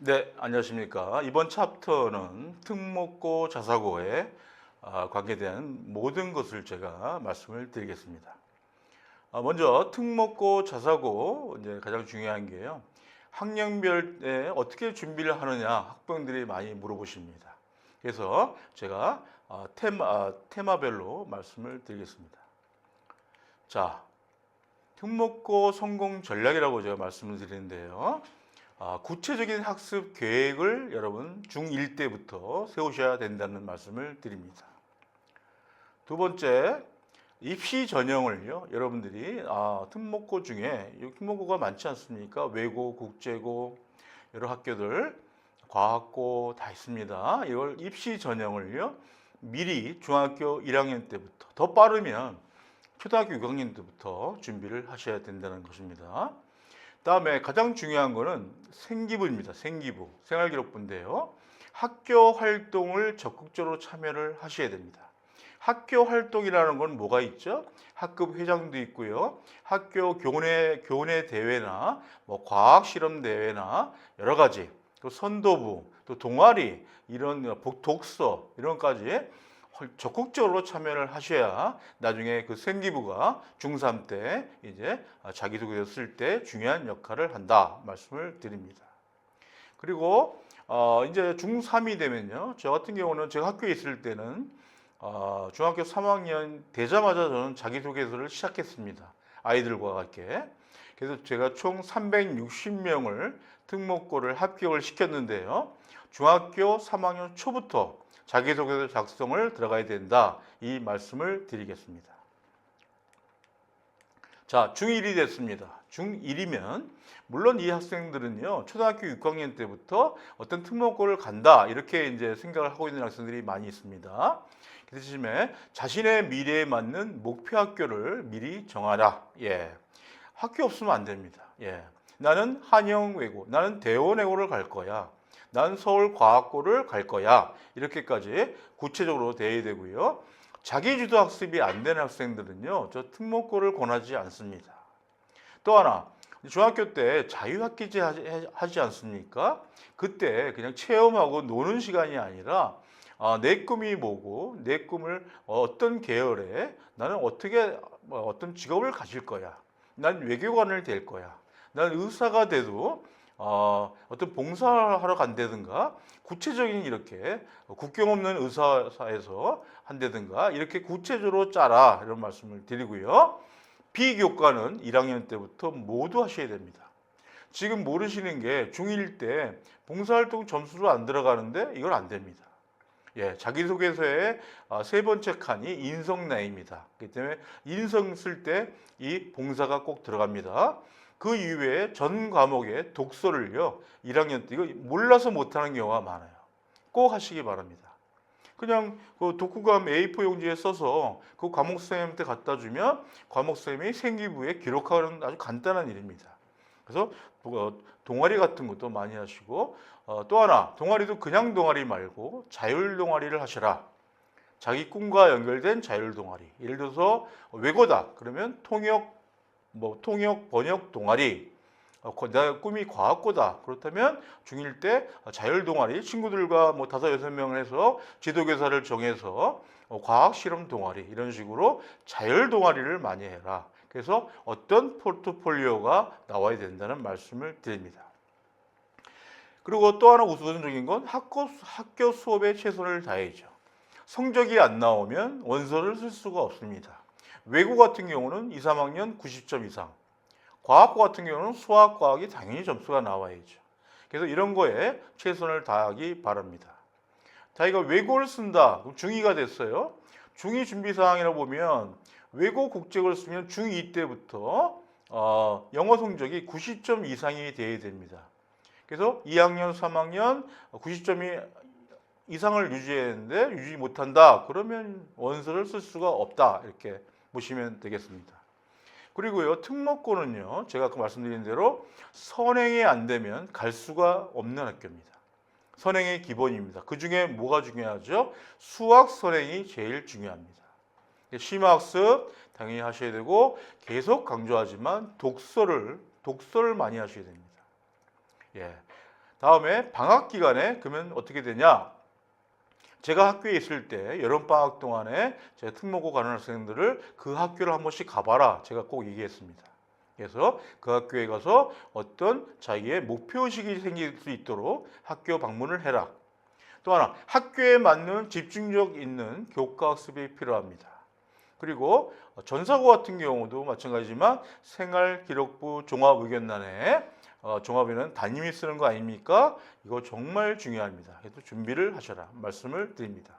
네, 안녕하십니까. 이번 챕터는 특목고 자사고에 아, 관계된 모든 것을 제가 말씀을 드리겠습니다. 아, 먼저 특목고 자사고 이제 가장 중요한 게요. 학년별에 어떻게 준비를 하느냐 학부형들이 많이 물어보십니다. 그래서 제가 아, 테마, 아, 테마별로 말씀을 드리겠습니다. 자, 특목고 성공 전략이라고 제가 말씀을 드리는데요. 아, 구체적인 학습 계획을 여러분 중1 때부터 세우셔야 된다는 말씀을 드립니다. 두 번째, 입시 전형을요, 여러분들이 아, 특목고 중에 이 특목고가 많지 않습니까? 외고, 국제고 여러 학교들 과학고 다 있습니다. 이걸 입시 전형을요 미리 중학교 1학년 때부터 더 빠르면 초등학교 6학년 때부터 준비를 하셔야 된다는 것입니다. 다음에 가장 중요한 거는 생기부입니다. 생기부, 생활기록부인데요. 학교 활동을 적극적으로 참여를 하셔야 됩니다. 학교 활동이라는 건 뭐가 있죠? 학급 회장도 있고요. 학교 교내 교내 대회나 뭐 과학 실험 대회나 여러 가지 또 선도부 또 동아리 이런 복- 독서 이런 까지 적극적으로 참여를 하셔야 나중에 그 생기부가 중3 때 이제 자기소개서 쓸 때 중요한 역할을 한다 말씀을 드립니다. 그리고 어 이제 중3이 되면요. 저 같은 경우는 제가 학교에 있을 때는 어 중학교 3학년 되자마자 저는 자기소개서를 시작했습니다. 아이들과 함께. 그래서 제가 총 360명을 특목고를 합격을 시켰는데요. 중학교 3학년 초부터 자기소개서 작성을 들어가야 된다. 이 말씀을 드리겠습니다. 자, 중1이 됐습니다. 중1이면 물론 이 학생들은요. 초등학교 6학년 때부터 어떤 특목고를 간다. 이렇게 이제 생각을 하고 있는 학생들이 많이 있습니다. 그 대신에 자신의 미래에 맞는 목표 학교를 미리 정하라. 예. 학교 없으면 안 됩니다. 예. 나는 한영외고, 나는 대원외고를 갈 거야. 난 서울과학고를 갈 거야. 이렇게까지 구체적으로 돼야 되고요. 자기주도 학습이 안 되는 학생들은요, 저 특목고를 권하지 않습니다. 또 하나, 중학교 때 자유학기제 하지- 않습니까? 그때 그냥 체험하고 노는 시간이 아니라 아, 내 꿈이 뭐고 내 꿈을 어떤 계열에 나는 어떻게 뭐 어떤 직업을 가질 거야. 난 외교관을 될 거야. 난 의사가 돼도 어, 어떤 봉사하러 간다든가 구체적인 이렇게 국경 없는 의사사에서 한다든가 이렇게 구체적으로 짜라 이런 말씀을 드리고요. 비교과는 1학년 때부터 모두 하셔야 됩니다. 지금 모르시는 게 중1 때 봉사활동 점수로 안 들어가는데 이건 안 됩니다. 예, 자기소개서의 아, 세 번째 칸이 인성나입니다. 그렇기 때문에 인성 쓸 때 이 봉사가 꼭 들어갑니다. 그 이외에 전 과목의 독서를요, 1학년 때 이거 몰라서 못하는 경우가 많아요. 꼭 하시기 바랍니다. 그냥 그 독후감 A4 용지에 써서 그 과목 선생님한테 갖다 주면 과목 선생님이 생기부에 기록하는 아주 간단한 일입니다. 그래서 어, 동아리 같은 것도 많이 하시고 어, 또 하나 동아리도 그냥 동아리 말고 자율 동아리를 하셔라. 자기 꿈과 연결된 자율 동아리. 예를 들어서 외고다. 그러면 통역 뭐 통역 번역 동아리. 어, 거- 내 꿈이 과학고다. 그렇다면 중1 때 자율 동아리 친구들과 뭐 다섯 여섯 명을 해서 지도교사를 정해서 어, 과학 실험 동아리 이런 식으로 자율 동아리를 많이 해라. 그래서 어떤 포트폴리오가 나와야 된다는 말씀을 드립니다. 그리고 또 하나 우선적인 건 학교, 학교 수업에 최선을 다해야죠. 성적이 안 나오면 원서를 쓸 수가 없습니다. 외고 같은 경우는 2, 3학년 90점 이상, 과학고 같은 경우는 수학, 과학이 당연히 점수가 나와야죠. 그래서 이런 거에 최선을 다하기 바랍니다. 자기가 외고를 쓴다. 그럼 중2가 됐어요. 중2 준비 사항이라 보면 외고 국적을 쓰면 중2 때부터 어, 영어 성적이 90점 이상이 돼야 됩니다. 그래서 2학년, 3학년 90점이 이상을 유지했는데 유지 못한다. 그러면 원서를 쓸 수가 없다. 이렇게 보시면 되겠습니다. 그리고요, 특목고는요, 제가 아까 말씀드린 대로 선행이 안 되면 갈 수가 없는 학교입니다. 선행의 기본입니다. 그 중에 뭐가 중요하죠? 수학 선행이 제일 중요합니다. 심화 학습 당연히 하셔야 되고 계속 강조하지만 독서를 독서를 많이 하셔야 됩니다. 예. 다음에 방학 기간에 그러면 어떻게 되냐? 제가 학교에 있을 때 여름 방학 동안에 제가 특목고 가는 학생들을 그 학교를 한 번씩 가봐라. 제가 꼭 얘기했습니다. 그래서 그 학교에 가서 어떤 자기의 목표 의식이 생길 수 있도록 학교 방문을 해라. 또 하나 학교에 맞는 집중력 있는 교과 학습이 필요합니다. 그리고 전사고 같은 경우도 마찬가지지만 생활기록부 종합의견란에 어, 종합에는 담임이 쓰는 거 아닙니까? 이거 정말 중요합니다. 그래서 준비를 하셔라 말씀을 드립니다.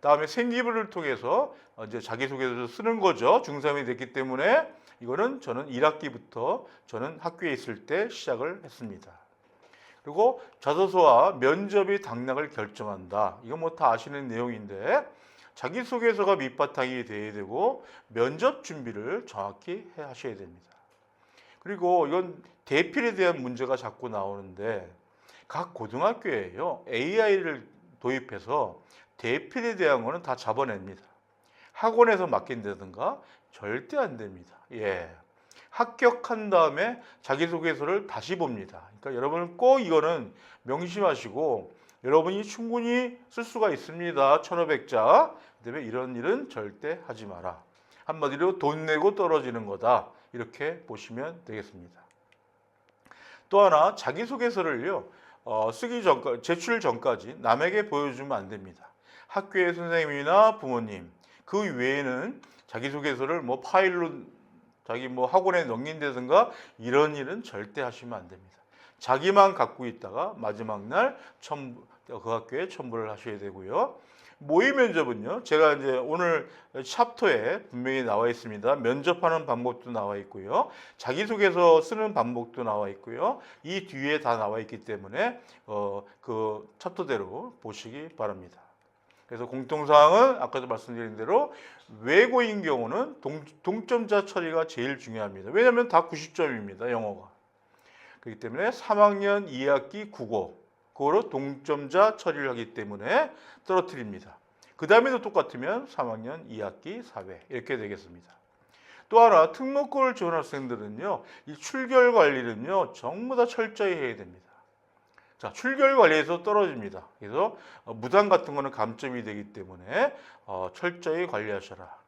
다음에 생기부를 통해서 어, 이제 자기소개서 쓰는 거죠. 중3이 됐기 때문에 이거는 저는 1학기부터 저는 학교에 있을 때 시작을 했습니다. 그리고 자소서와 면접이 당락을 결정한다. 이거 뭐 다 아시는 내용인데 자기소개서가 밑바탕이 돼야 되고 면접 준비를 정확히 해 하셔야 됩니다. 그리고 이건 대필에 대한 문제가 자꾸 나오는데 각 고등학교에요. AI를 도입해서 대필에 대한 거는 다 잡아냅니다. 학원에서 맡긴다든가 절대 안 됩니다. 예. 합격한 다음에 자기소개서를 다시 봅니다. 그러니까 여러분 꼭 이거는 명심하시고 여러분이 충분히 쓸 수가 있습니다. 1500자. 그다음에 이런 일은 절대 하지 마라. 한마디로 돈 내고 떨어지는 거다. 이렇게 보시면 되겠습니다. 또 하나 자기소개서를요. 어, 쓰기 전 제출 전까지 남에게 보여주면 안 됩니다. 학교의 선생님이나 부모님 그 외에는 자기소개서를 뭐 파일로 자기 뭐 학원에 넘긴다든가 이런 일은 절대 하시면 안 됩니다. 자기만 갖고 있다가 마지막 날 첨부, 그 학교에 첨부를 하셔야 되고요. 모의 면접은요. 제가 이제 오늘 챕터에 분명히 나와 있습니다. 면접하는 방법도 나와 있고요. 자기소개서 쓰는 방법도 나와 있고요. 이 뒤에 다 나와 있기 때문에 어, 그 챕터대로 보시기 바랍니다. 그래서 공통사항은 아까도 말씀드린 대로 외고인 경우는 동, 동점자 처리가 제일 중요합니다. 왜냐하면 다 90점입니다. 영어가. 그렇기 때문에 3학년 2학기 국어 그거로 동점자 처리를 하기 때문에 떨어뜨립니다. 그 다음에도 똑같으면 3학년 2학기 사회 이렇게 되겠습니다. 또 하나 특목고를 지원 학생들은요 이 출결 관리는요 전부 다 철저히 해야 됩니다. 자 출결 관리에서 떨어집니다. 그래서 어, 무단 같은 거는 감점이 되기 때문에 어, 철저히 관리하셔라.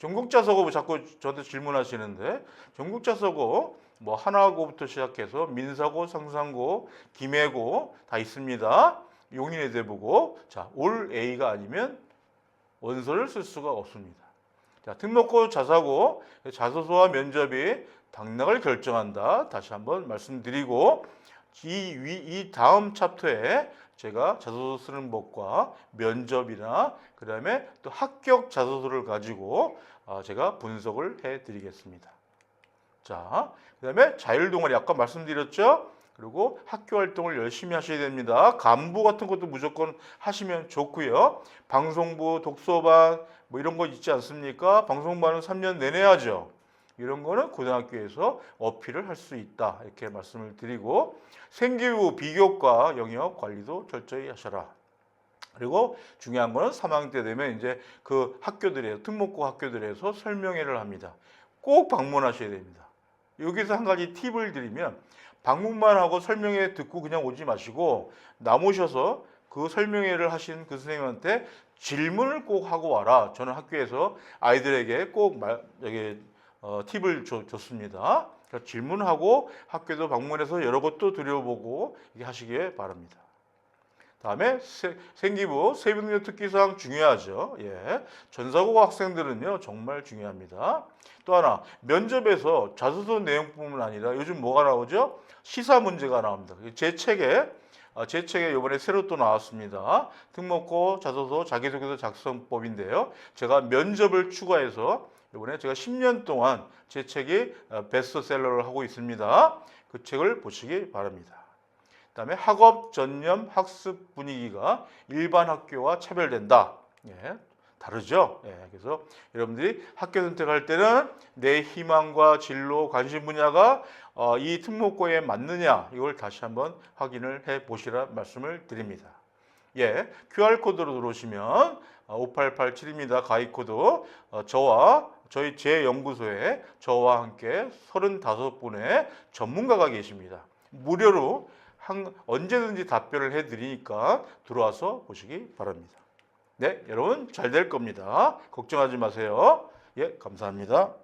전국자 서고 자꾸 저한테 질문하시는데 전국자 서고 뭐 하나고부터 시작해서 민사고, 상상고, 김해고 다 있습니다. 용인에 대보고 자 올 A가 아니면 원서를 쓸 수가 없습니다. 자 등록고 자사고 자소서와 면접이 당락을 결정한다. 다시 한번 말씀드리고 이, 위, 이 다음 챕터에 제가 자소서 쓰는 법과 면접이나 그 다음에 또 합격 자소서를 가지고 어, 제가 분석을 해 드리겠습니다. 자, 그 다음에 자율동아리 아까 말씀드렸죠? 그리고 학교 활동을 열심히 하셔야 됩니다. 간부 같은 것도 무조건 하시면 좋고요. 방송부, 독서반 뭐 이런 거 있지 않습니까? 방송반은 3년 내내 하죠. 이런 거는 고등학교에서 어필을 할 수 있다. 이렇게 말씀을 드리고 생기부, 비교과 영역 관리도 철저히 하셔라. 그리고 중요한 거는 3학년 때 되면 이제 그 학교들에 특목고 학교들에서 설명회를 합니다. 꼭 방문하셔야 됩니다. 여기서 한 가지 팁을 드리면 방문만 하고 설명회 듣고 그냥 오지 마시고 남으셔서 그 설명회를 하신 그 선생님한테 질문을 꼭 하고 와라. 저는 학교에서 아이들에게 꼭 말, 여기 어, 팁을 줘, 줬습니다. 그러니까 질문하고 학교도 방문해서 여러 것도 들여보고 하시길 바랍니다. 다음에 세, 생기부 세부능력 특기사항 중요하죠. 예. 전사고 학생들은요 정말 중요합니다. 또 하나 면접에서 자소서 내용뿐만 아니라 요즘 뭐가 나오죠? 시사 문제가 나옵니다. 제 책에 아, 제 책에 이번에 새로 또 나왔습니다. 특목고 자소서 자기소개서 작성법인데요. 제가 면접을 추가해서 이번에 제가 10년 동안 제 책이 어, 베스트셀러를 하고 있습니다. 그 책을 보시기 바랍니다. 그 다음에 학업 전념 학습 분위기가 일반 학교와 차별된다. 예, 다르죠. 예, 그래서 여러분들이 학교 선택할 때는 내 희망과 진로, 관심 분야가 어, 이 특목고에 맞느냐 이걸 다시 한번 확인을 해 보시라 말씀을 드립니다. 예, QR 코드로 들어오시면 5887입니다. 가입 코드. 어, 저와 저희 제 연구소에 저와 함께 35분의 전문가가 계십니다. 무료로 한, 언제든지 답변을 해드리니까 들어와서 보시기 바랍니다. 네, 여러분 잘 될 겁니다. 걱정하지 마세요. 예, 감사합니다.